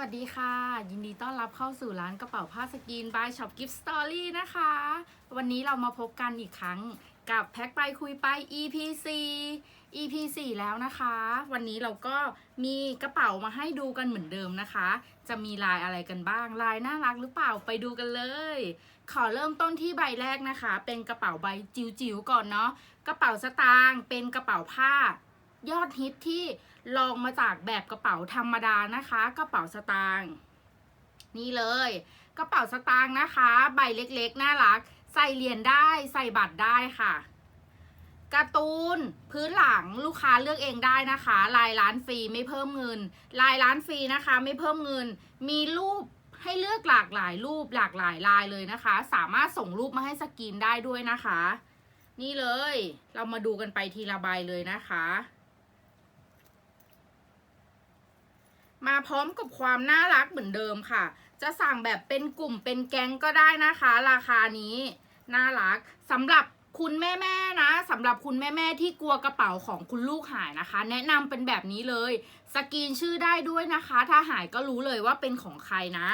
วัสดีค่ะ ยินดีต้อนรับเข้าสู่ร้านกระเป๋าผ้าสกรีน by Shop Gift Story นะคะ วันนี้เรามาพบกันอีกครั้งกับแพ็คไปคุยไป EP 4 EP 4แล้วนะคะ วันนี้เราก็มีกระเป๋ามาให้ดูกันเหมือนเดิมนะคะ จะมีลายอะไรกันบ้าง ลายน่ารักหรือเปล่าไปดูกันเลย ขอเริ่มต้นที่ใบแรกนะคะ เป็นกระเป๋าใบจิ๋วๆก่อนเนาะกระเป๋าสตางค์เป็นกระเป๋าผ้า ยอดฮิตที่ลองมาจากแบบกระเป๋าธรรมดานะคะ กระเป๋าสตางค์นี่เลย กระเป๋าสตางค์นะคะ ใบเล็กๆ น่ารัก ใส่เหรียญได้ใส่บัตรได้ค่ะการ์ตูนพื้นหลังลูกค้าเลือกเองได้นะคะ ลายร้านฟรีไม่เพิ่มเงิน ลายร้านฟรีนะคะ ไม่เพิ่มเงิน มีรูปให้เลือกหลากหลายรูปหลากหลายลายเลยนะคะ สามารถส่งรูปมาให้สกรีนได้ด้วยนะคะ นี่เลย เรามาดูกันไปทีละใบเลยนะคะ มาพร้อมกับความน่ารักเหมือนเดิมค่ะ จะสั่งแบบเป็นกลุ่มเป็นแก๊งก็ได้นะคะ ราคานี้น่ารักสำหรับคุณแม่ๆนะสำหรับคุณแม่ๆที่กลัวกระเป๋าของคุณลูกหายนะคะ แนะนำเป็นแบบนี้เลย สกรีนชื่อได้ด้วยนะคะ ถ้าหายก็รู้เลยว่าเป็นของใครนะ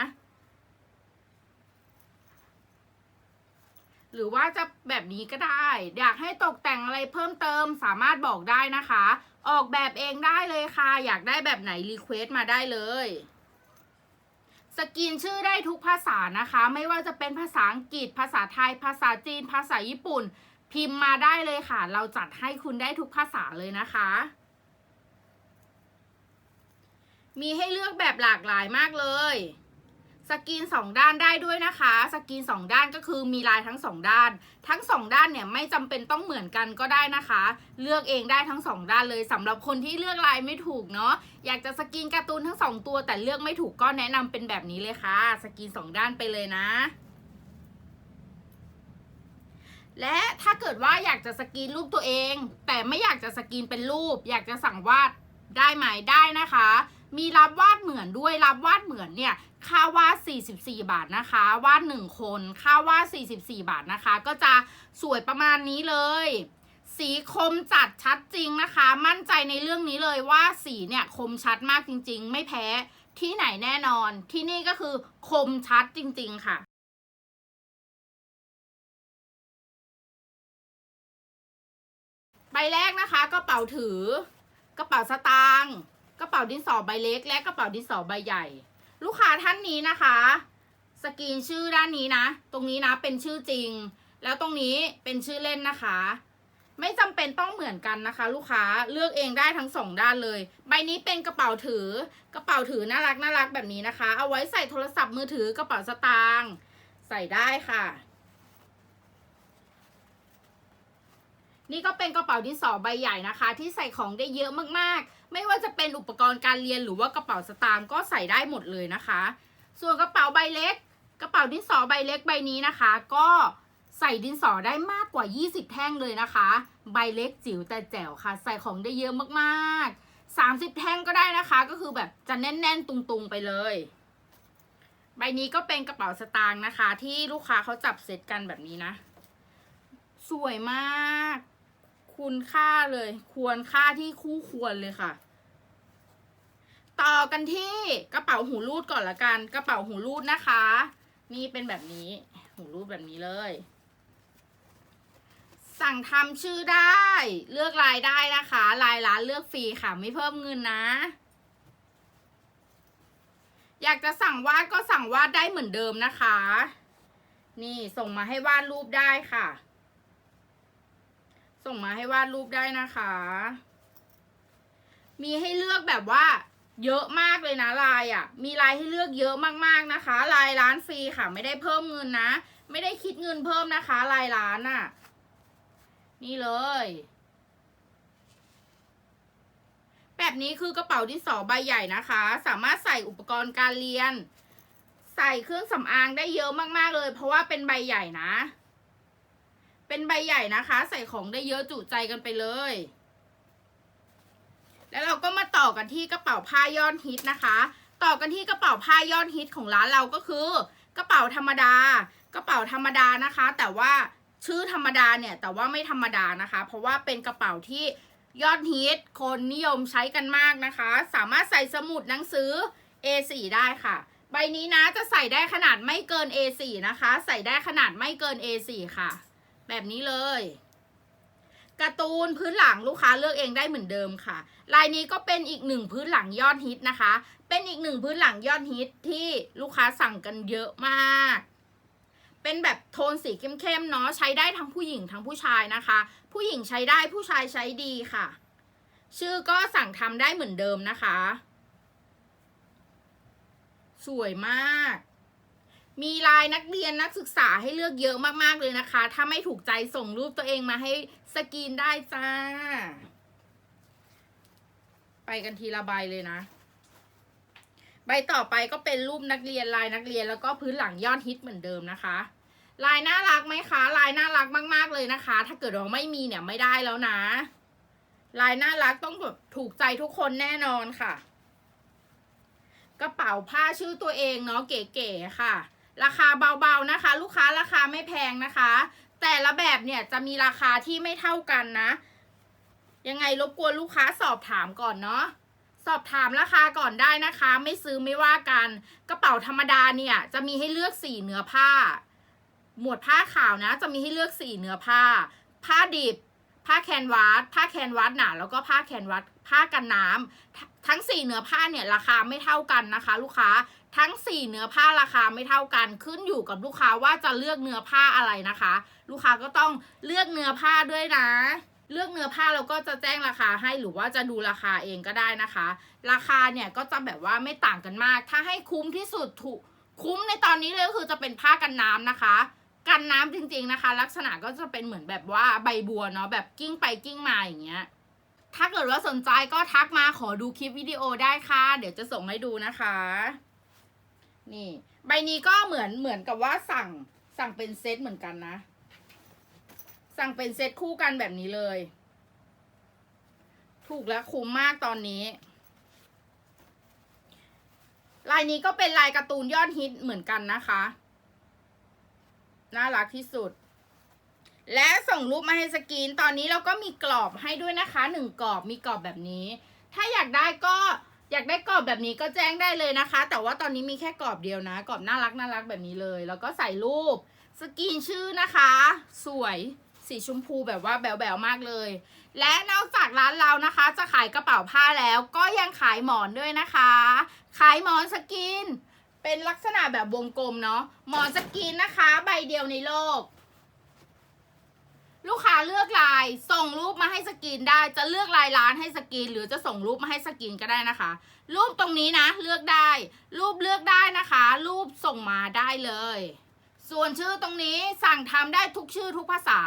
หรือว่าจะแบบนี้ก็ได้ อยากให้ตกแต่งอะไรเพิ่มเติมสามารถบอกได้นะคะ ออกแบบเองได้เลยค่ะ อยากได้แบบไหนรีเควสมาได้เลย สกรีนชื่อได้ทุกภาษานะคะ ไม่ว่าจะเป็นภาษาอังกฤษ ภาษาไทย ภาษาจีน ภาษาญี่ปุ่น พิมพ์มาได้เลยค่ะ เราจัดให้คุณได้ทุกภาษาเลยนะคะ มีให้เลือกแบบหลากหลายมากเลย สกรีนสองด้านได้ด้วยนะคะ สกรีนสองด้านก็คือมีลายทั้งสองด้าน ทั้งสองด้านเนี่ยไม่จำเป็นต้องเหมือนกันก็ได้นะคะ เลือกเองได้ทั้งสองด้านเลยสำหรับคนที่เลือกลายไม่ถูกเนาะอยากจะสกรีนการ์ตูนทั้งสองตัว แต่เลือกไม่ถูกก็แนะนำเป็นแบบนี้เลยค่ะ สกรีนสองด้านไปเลยนะและถ้าเกิดว่าอยากจะสกรีนรูปตัวเอง แต่ไม่อยากจะสกรีนเป็นรูป อยากจะสั่งวาดได้ไหมได้นะคะ มีรับวาดเหมือนด้วยรับวาดเหมือนเนี่ยค่าวาด44 บาทนะคะวาด1คนค่าวาด44 บาทนะคะ ก็จะสวยประมาณนี้เลย สีคมจัดชัดจริงนะคะ มั่นใจในเรื่องนี้เลยว่าสีเนี่ยคมชัดมากจริง ๆ ไม่แพ้ที่ไหนแน่นอน ที่นี่ก็คือคมชัดจริง ๆ ค่ะใบแรกนะคะกระเป๋าถือกระเป๋าสตางค์ กระเป๋าดินสอใบเล็ก และกระเป๋าดินสอใบใหญ่ ลูกค้าท่านนี้นะคะ สกรีนชื่อด้านนี้นะ ตรงนี้นะเป็นชื่อจริง แล้วตรงนี้เป็นชื่อเล่นนะคะ ไม่จำเป็นต้องเหมือนกันนะคะ ลูกค้าเลือกเองได้ทั้งสองด้านเลย ใบนี้เป็นกระเป๋าถือ กระเป๋าถือน่ารักน่ารักแบบนี้นะคะ เอาไว้ใส่โทรศัพท์มือถือกระเป๋าสตางค์ใส่ได้ค่ะ นี่ก็เป็นกระเป๋าดินสอใบใหญ่นะคะ ที่ใส่ของได้เยอะมากๆ ไม่ว่าจะเป็นอุปกรณ์การเรียนหรือว่ากระเป๋าสตางค์ก็ใส่ได้หมดเลยนะคะ ส่วนกระเป๋าใบเล็ก กระเป๋าดินสอใบเล็กใบนี้นะคะ ก็ใส่ดินสอได้มากกว่า 20 แท่งเลยนะคะ ใบเล็กจิ๋วแต่แจ๋วค่ะ ใส่ของได้เยอะมากๆ 30 แท่งก็ได้นะคะ ก็คือแบบจะแน่นๆ ตุงๆไปเลย ใบนี้ก็เป็นกระเป๋าสตางค์นะคะ ที่ลูกค้าเขาจับเซตกันแบบนี้นะ สวยมาก คุณค่าเลย ควรค่าที่คู่ควรเลยค่ะ ต่อกันที่กระเป๋าหูรูดก่อนละกัน กระเป๋าหูรูดนะคะ นี่เป็นแบบนี้ หูรูดแบบนี้เลย สั่งทำชื่อได้ เลือกลายได้นะคะ ลายร้านเลือกฟรีค่ะ ไม่เพิ่มเงินนะอยากจะสั่งวาดก็สั่งวาดได้เหมือนเดิมนะคะ นี่ส่งมาให้วาดรูปได้ค่ะ ส่งมาให้วาดรูปได้นะคะ มีให้เลือกแบบว่า เยอะมากเลยนะลายอะ่ะ มีลายให้เลือกเยอะมากๆนะคะ ลายร้านฟรีค่ะ ไม่ได้เพิ่มเงินนะ ไม่ได้คิดเงินเพิ่มนะคะ ลายร้านอะ่ะ นี่เลย แบบนี้คือกระเป๋าดินสอใบใหญ่นะคะ สามารถใส่อุปกรณ์การเรียน ใส่เครื่องสำอางได้เยอะมากๆเลย เพราะว่าเป็นใบใหญ่นะ เป็นใบใหญ่นะคะ ใส่ของได้เยอะจุใจกันไปเลย แล้วเราก็มาต่อกันที่กระเป๋าผ้ายอดฮิตนะคะ ต่อกันที่กระเป๋าผ้ายอดฮิตของร้านเราก็คือกระเป๋าธรรมดา กระเป๋าธรรมดานะคะ แต่ว่าชื่อธรรมดาเนี่ยแต่ว่าไม่ธรรมดานะคะ เพราะว่าเป็นกระเป๋าที่ยอดฮิตคนนิยมใช้กันมากนะคะ สามารถใส่สมุดหนังสือ A4 ได้ค่ะ ใบนี้นะจะใส่ได้ขนาดไม่เกิน A4 นะคะ ใส่ได้ขนาดไม่เกิน A4 ค่ะ แบบนี้เลยการ์ตูนพื้นหลังลูกค้าเลือกเองได้เหมือนเดิมค่ะ ลายนี้ก็เป็นอีกหนึ่งพื้นหลังยอดฮิตนะคะ เป็นอีกหนึ่งพื้นหลังยอดฮิตที่ลูกค้าสั่งกันเยอะมาก เป็นแบบโทนสีเข้มๆเนาะใช้ได้ทั้งผู้หญิงทั้งผู้ชายนะคะ ผู้หญิงใช้ได้ผู้ชายใช้ดีค่ะ ชื่อก็สั่งทำได้เหมือนเดิมนะคะ สวยมาก มีลายนักเรียนนักศึกษาให้เลือกเยอะมากๆเลยนะคะ ถ้าไม่ถูกใจส่งรูปตัวเองมาให้สกรีนได้จ้า ไปกันทีละใบเลยนะ ใบต่อไปก็เป็นรูปนักเรียนลายนักเรียนแล้วก็พื้นหลังยอดฮิตเหมือนเดิมนะคะ ลายน่ารักไหมคะ ลายน่ารักมาก ๆเลยนะคะ ถ้าเกิดว่าไม่มีเนี่ยไม่ได้แล้วนะ ลายน่ารักต้องแบบถูกใจทุกคนแน่นอนค่ะ กระเป๋าผ้าชื่อตัวเองเนาะเก๋ๆค่ะ ราคาเบาๆนะคะ ลูกค้าราคาไม่แพงนะคะ แต่ละแบบเนี่ยจะมีราคาที่ไม่เท่ากันนะ ยังไงรบกวนลูกค้าสอบถามก่อนเนาะสอบถามราคาก่อนได้นะคะ ไม่ซื้อไม่ว่ากัน กระเป๋าธรรมดาเนี่ยจะมีให้เลือกสีเนื้อผ้า หมวดผ้าขาวนะ จะมีให้เลือกสีเนื้อผ้า ผ้าดิบ ผ้าแคนวาสผ้าแคนวาสหนาแล้วก็ผ้าแคนวาสผ้ากันน้ำททั้งสี่เนื้อผ้าเนี่ยราคาไม่เท่ากันนะคะ ลูกค้าทั้งสี่เนื้อผ้าราคาไม่เท่ากัน ขึ้นอยู่กับลูกค้าว่าจะเลือกเนื้อผ้าอะไรนะคะ ลูกค้าก็ต้องเลือกเนื้อผ้าด้วยนะ เลือกเนื้อผ้าแล้วก็จะแจ้งราคาให้หรือว่าจะดูราคาเองก็ได้นะคะ ราคาเนี่ยก็จะแบบว่าไม่ต่างกันมาก ถ้าให้คุ้มที่สุดถูกคุ้มในตอนนี้เลยก็คือจะเป็นผ้ากันน้ำนะคะ กันน้ำจริง ๆนะคะ ลักษณะก็จะเป็นเหมือนแบบว่าใบบัวเนาะแบบกิ้งไปกิ้งมาอย่างเงี้ยถ้าเกิดว่าสนใจก็ทักมาขอดูคลิปวิดีโอได้ค่ะ เดี๋ยวจะส่งให้ดูนะคะ นี่ ใบนี้ก็เหมือนเหมือนกับว่าสั่งสั่งเป็นเซตเหมือนกันนะ สั่งเป็นเซตคู่กันแบบนี้เลย ถูกและคุ้มมากตอนนี้ ลายนี้ก็เป็นลายการ์ตูนยอดฮิตเหมือนกันนะคะ น่ารักที่สุด และส่งรูปมาให้สกรีน ตอนนี้เราก็มีกรอบให้ด้วยนะคะหนึ่งกรอบมีกรอบแบบนี้ ถ้าอยากได้ก็อยากได้กรอบแบบนี้ก็แจ้งได้เลยนะคะ แต่ว่าตอนนี้มีแค่กรอบเดียวนะ กรอบน่ารักน่ารักแบบนี้เลย แล้วก็ใส่รูปสกรีนชื่อนะคะ สวยสีชมพูแบบว่าแบวๆมากเลย และนอกจากร้านเรานะคะ จะขายกระเป๋าผ้าแล้วก็ยังขายหมอนด้วยนะคะ ขายหมอนสกรีน เป็นลักษณะแบบวงกลมเนาะหมอนสกรีนนะคะ ใบเดียวในโลก ลูกค้าเลือกลาย ส่งรูปมาให้สกรีนได้ จะเลือกลายร้านให้สกรีนหรือจะส่งรูปมาให้สกรีนก็ได้นะคะ รูปตรงนี้นะ เลือกได้ รูปเลือกได้นะคะ รูปส่งมาได้เลย ส่วนชื่อตรงนี้สั่งทำได้ทุกชื่อทุกภาษา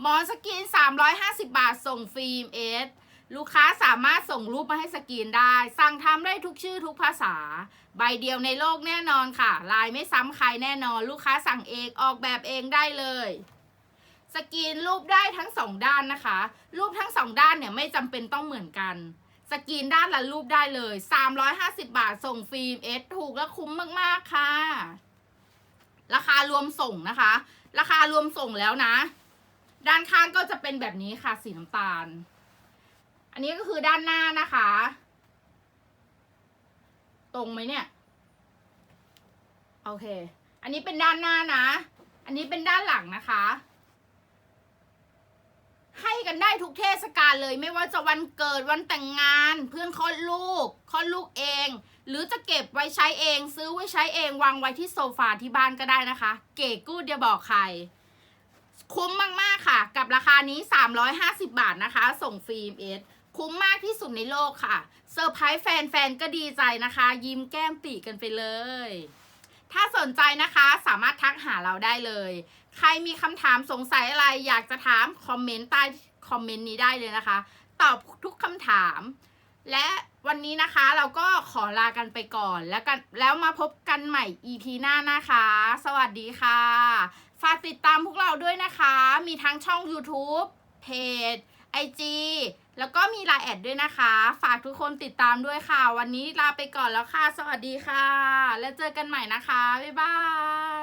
หมอนสกรีน350 บาทส่งฟรีเอส ลูกค้าสามารถส่งรูปมาให้สกรีนได้ สั่งทำได้ทุกชื่อทุกภาษา ใบเดียวในโลกแน่นอนค่ะ ลายไม่ซ้ำใครแน่นอน ลูกค้าสั่งเองออกแบบเองได้เลย สกรีนรูปได้ทั้งสองด้านนะคะ รูปทั้งสองด้านเนี่ยไม่จำเป็นต้องเหมือนกัน สกรีนด้านละรูปได้เลย 350 บาทส่งฟรีเอสถูกและคุ้มมากๆค่ะ ราคารวมส่งนะคะ ราคารวมส่งแล้วนะ ด้านข้างก็จะเป็นแบบนี้ค่ะสีน้ำตาล อันนี้ก็คือด้านหน้านะคะ ตรงไหมเนี่ย โอเค อันนี้เป็นด้านหน้านะ อันนี้เป็นด้านหลังนะคะ ให้กันได้ทุกเทศกาลเลย ไม่ว่าจะวันเกิดวันแต่งงาน เพื่อนคลอดลูกคลอดลูกเอง หรือจะเก็บไว้ใช้เอง ซื้อไว้ใช้เอง วางไว้ที่โซฟาที่บ้านก็ได้นะคะ เก๋กูดเดียวบอกใครคุ้มมาก ๆ ค่ะ กับราคานี้ 350 บาทนะคะ ส่งฟรีเอส คุ้มมากที่สุดในโลกค่ะเซอร์ไพรส์แฟนๆก็ดีใจนะคะ ยิ้มแก้มปีกันไปเลย ถ้าสนใจนะคะสามารถทักหาเราได้เลย ใครมีคำถามสงสัยอะไรอยากจะถามคอมเมนต์ใต้คอมเมนต์นี้ได้เลยนะคะ ตอบทุกคำถาม และวันนี้นะคะเราก็ขอลากันไปก่อน แล้วกันแล้วมาพบกันใหม่ EP หน้านะคะ สวัสดีค่ะ ฝากติดตามพวกเราด้วยนะคะ มีทั้งช่อง YouTube เพจ IG แล้วก็มีไลน์แอดด้วยนะคะ ฝากทุกคนติดตามด้วยค่ะ วันนี้ลาไปก่อนแล้วค่ะ สวัสดีค่ะ แล้วเจอกันใหม่นะคะ บ๊ายบาย